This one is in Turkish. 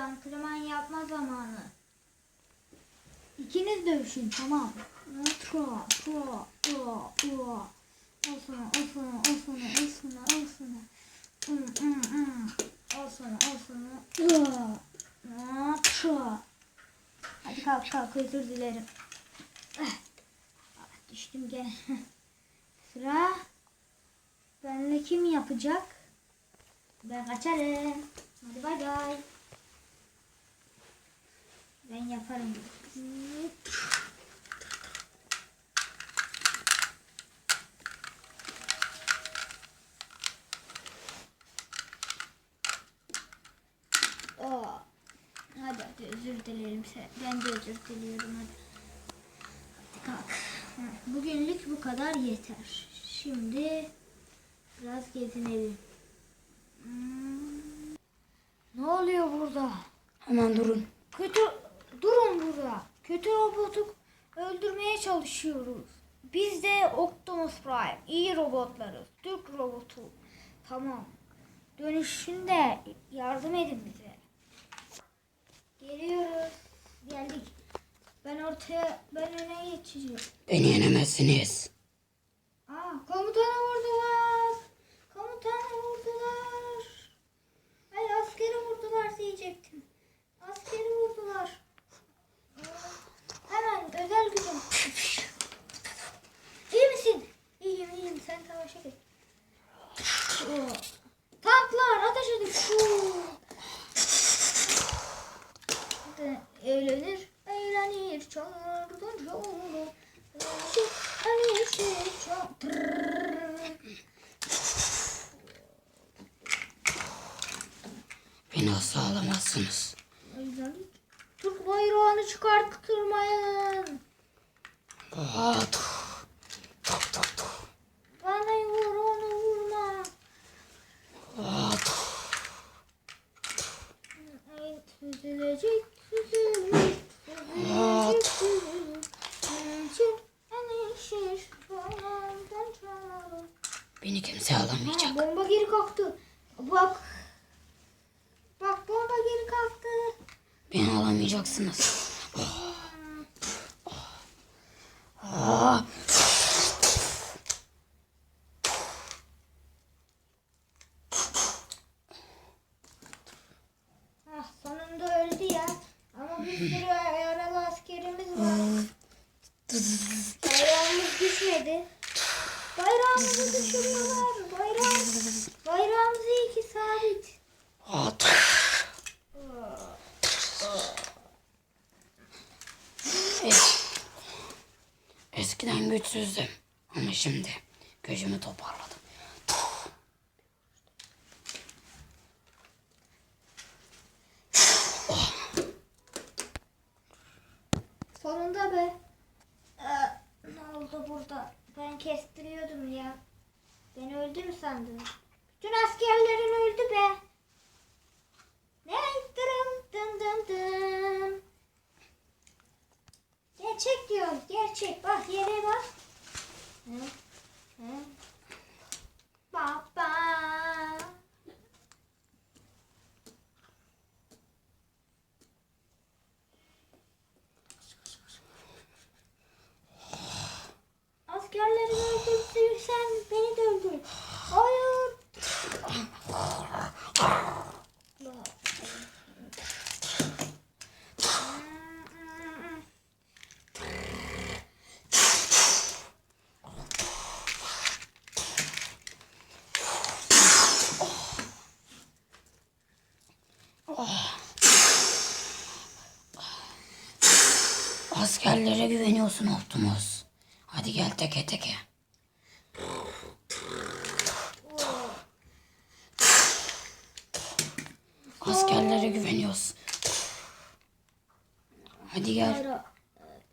antrenman yapma zamanı. İkiniz dövüşün tamam. Tra, tra, tra, tra. Al sana, al sana, al sana, al sana, al sana. Tra. Hadi kalk kalk özür dilerim. Ah, ah, düştüm gene. Sıra benle kim yapacak? Ben kaçarım. Hadi bay bay. Yaparım. Aa, hadi hadi özür dilerim. Ben de özür diliyorum hadi. Hadi kalk. Bugünlük bu kadar yeter. Şimdi biraz gezinelim. Hmm. Ne oluyor burada? Hemen durun. Kötü burada. Kötü robotu öldürmeye çalışıyoruz. Biz de Optimus Prime. iyi robotlarız. Türk robotu. Tamam. Dönüşünde yardım edin bize. Geliyoruz. Geldik. Ben ortaya, ben öne geçeceğim. Beni yenemezsiniz. Alamazsınız. Türk bayrağını çıkarttırmayın. Aa, tuh. Tuh, tuh, tuh. Bana vur onu vurma. Aa, tuh. Çağlardan çağlar. Beni kimse Ha, alamayacak. bomba geri kalktı. Bak bomba geri kalktı. Beni alamayacaksınız. Aa, Ah sonunda öldü ya. Ama bir sürü yaralı askerimiz var. Bayrağımız düşmedi. Bayrağımızı düşürüyorlar. Bayrağımız, bayrağımız iyi ki sabit. aa, tuh. Es- Eskiden güçsüzdüm. Ama şimdi gücümü toparladım. Tuh. Sonunda be. Ee, ne oldu burada? Ben kestiriyordum ya. Ben öldü mü sandın? Bütün askerlerin öldü be. Ne? Dırım dın dın dın. Gerçek. Bak yere bak. Hı? Askerlere güveniyorsun Optimus. Hadi gel teke teke. Askerlere güveniyoruz. Hadi gel.